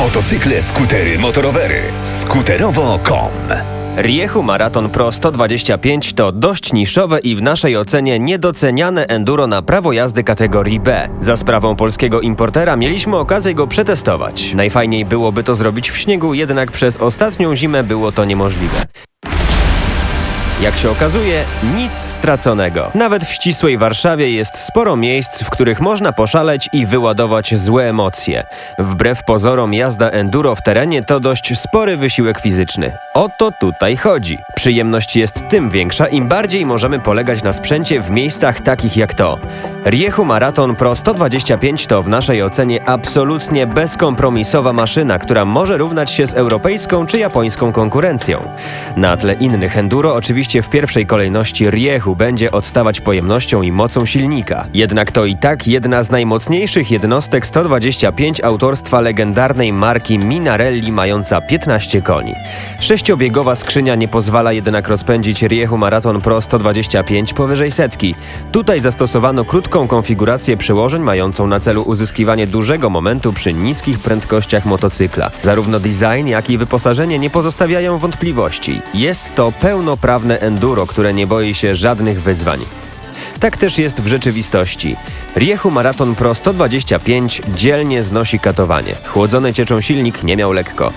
Motocykle, skutery, motorowery. Skuterowo.com Riechu Maraton Pro 125 to dość niszowe i w naszej ocenie niedoceniane enduro na prawo jazdy kategorii B. Za sprawą polskiego importera mieliśmy okazję go przetestować. Najfajniej byłoby to zrobić w śniegu, jednak przez ostatnią zimę było to niemożliwe. Jak się okazuje, nic straconego. Nawet w ścisłej Warszawie jest sporo miejsc, w których można poszaleć i wyładować złe emocje. Wbrew pozorom jazda enduro w terenie to dość spory wysiłek fizyczny. O to tutaj chodzi. Przyjemność jest tym większa, im bardziej możemy polegać na sprzęcie w miejscach takich jak to. Riechu Marathon Pro 125 to w naszej ocenie absolutnie bezkompromisowa maszyna, która może równać się z europejską czy japońską konkurencją. Na tle innych enduro oczywiście w pierwszej kolejności Riechu będzie odstawać pojemnością i mocą silnika. Jednak to i tak jedna z najmocniejszych jednostek 125 autorstwa legendarnej marki Minarelli mająca 15 koni. Sześciobiegowa skrzynia nie pozwala jednak rozpędzić Riechu Marathon Pro 125 powyżej setki. Tutaj zastosowano krótką konfigurację przełożeń mającą na celu uzyskiwanie dużego momentu przy niskich prędkościach motocykla. Zarówno design, jak i wyposażenie nie pozostawiają wątpliwości. Jest to pełnoprawne enduro, które nie boi się żadnych wyzwań. Tak też jest w rzeczywistości. Riechu Marathon Pro 125 dzielnie znosi katowanie. Chłodzony cieczą silnik nie miał lekko.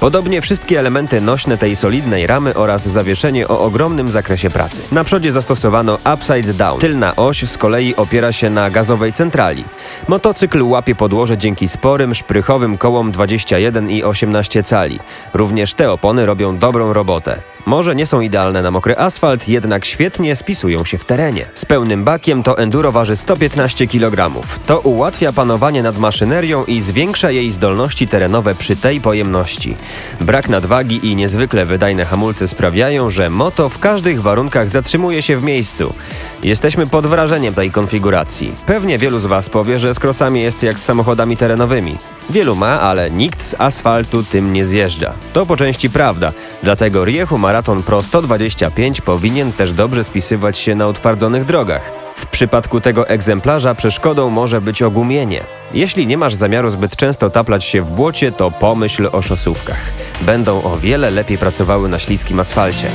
Podobnie wszystkie elementy nośne tej solidnej ramy oraz zawieszenie o ogromnym zakresie pracy. Na przodzie zastosowano upside down. Tylna oś z kolei opiera się na gazowej centrali. Motocykl łapie podłoże dzięki sporym, szprychowym kołom 21 i 18 cali. Również te opony robią dobrą robotę. Może nie są idealne na mokry asfalt, jednak świetnie spisują się w terenie. Z pełnym bakiem to enduro waży 115 kg. To ułatwia panowanie nad maszynerią i zwiększa jej zdolności terenowe przy tej pojemności. Brak nadwagi i niezwykle wydajne hamulce sprawiają, że moto w każdych warunkach zatrzymuje się w miejscu. Jesteśmy pod wrażeniem tej konfiguracji. Pewnie wielu z Was powie, że z krosami jest jak z samochodami terenowymi. Wielu ma, ale nikt z asfaltu tym nie zjeżdża. To po części prawda, dlatego Riechu Marathon Pro 125 powinien też dobrze spisywać się na utwardzonych drogach. W przypadku tego egzemplarza przeszkodą może być ogumienie. Jeśli nie masz zamiaru zbyt często taplać się w błocie, to pomyśl o szosówkach. Będą o wiele lepiej pracowały na śliskim asfalcie.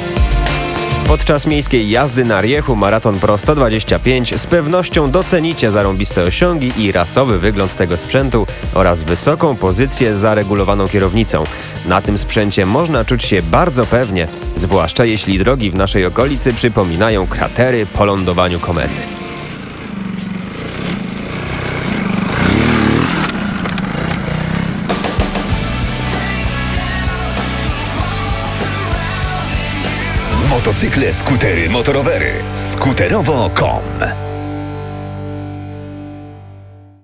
Podczas miejskiej jazdy na Riechu Maraton Pro 125 z pewnością docenicie zarąbiste osiągi i rasowy wygląd tego sprzętu oraz wysoką pozycję zaregulowaną kierownicą. Na tym sprzęcie można czuć się bardzo pewnie, zwłaszcza jeśli drogi w naszej okolicy przypominają kratery po lądowaniu komety. Motocykle, skutery, motorowery. Skuterowo.com